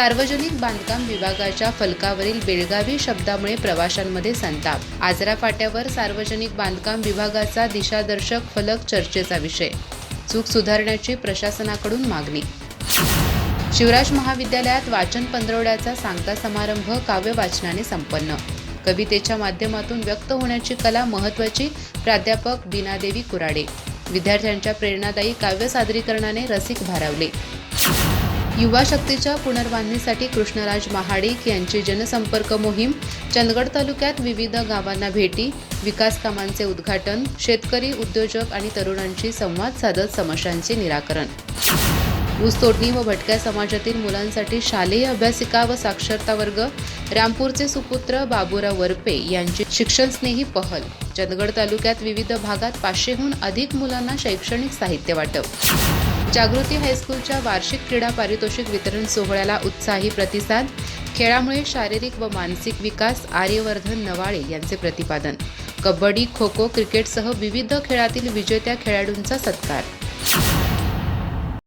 सार्वजनिक बांधकाम विभागाच्या फलकावरील बेळगावी शब्दामुळे प्रवाशांमध्ये संताप. आजरा फाट्यावर सार्वजनिक बांधकाम विभागाचा दिशादर्शक फलक चर्चेचा विषय. चूक सुधारण्याची प्रशासनाकडून मागणी. शिवराज महाविद्यालयात वाचन पंधरवड्याचा सांगता समारंभ काव्य वाचनाने संपन्न. कवितेच्या माध्यमातून व्यक्त होण्याची कला महत्वाची प्राध्यापक बीनादेवी कुराडे. विद्यार्थ्यांच्या प्रेरणादायी काव्य सादरीकरणाने रसिक भारावले. युवा शक्तीच्या पुनर्बांधणीसाठी कृष्णराज महाडिक यांची जनसंपर्क मोहीम चंदगड तालुक्यात विविध गावांना भेटी विकास कामांचे उद्घाटन शेतकरी उद्योजक आणि तरुणांशी संवाद साधत समस्यांचे निराकरण. ऊसतोडणी व भटक्या समाजातील मुलांसाठी शालेय अभ्यासिका व साक्षरता वर्ग रामपूरचे सुपुत्र बाबूराव वरपे यांची शिक्षणस्नेही पहल. चंदगड तालुक्यात विविध भागात पाचशेहून अधिक मुलांना शैक्षणिक साहित्य वाटप. जागृती हायस्कूलच्या वार्षिक क्रीडा पारितोषिक वितरण सोहळ्याला उत्साही प्रतिसाद खेळामुळे शारीरिक व मानसिक विकास आर्यवर्धन नवाळे यांचे प्रतिपादन. कबड्डी खो खो क्रिकेटसह विविध खेळातील विजेत्या खेळाडूंचा सत्कार.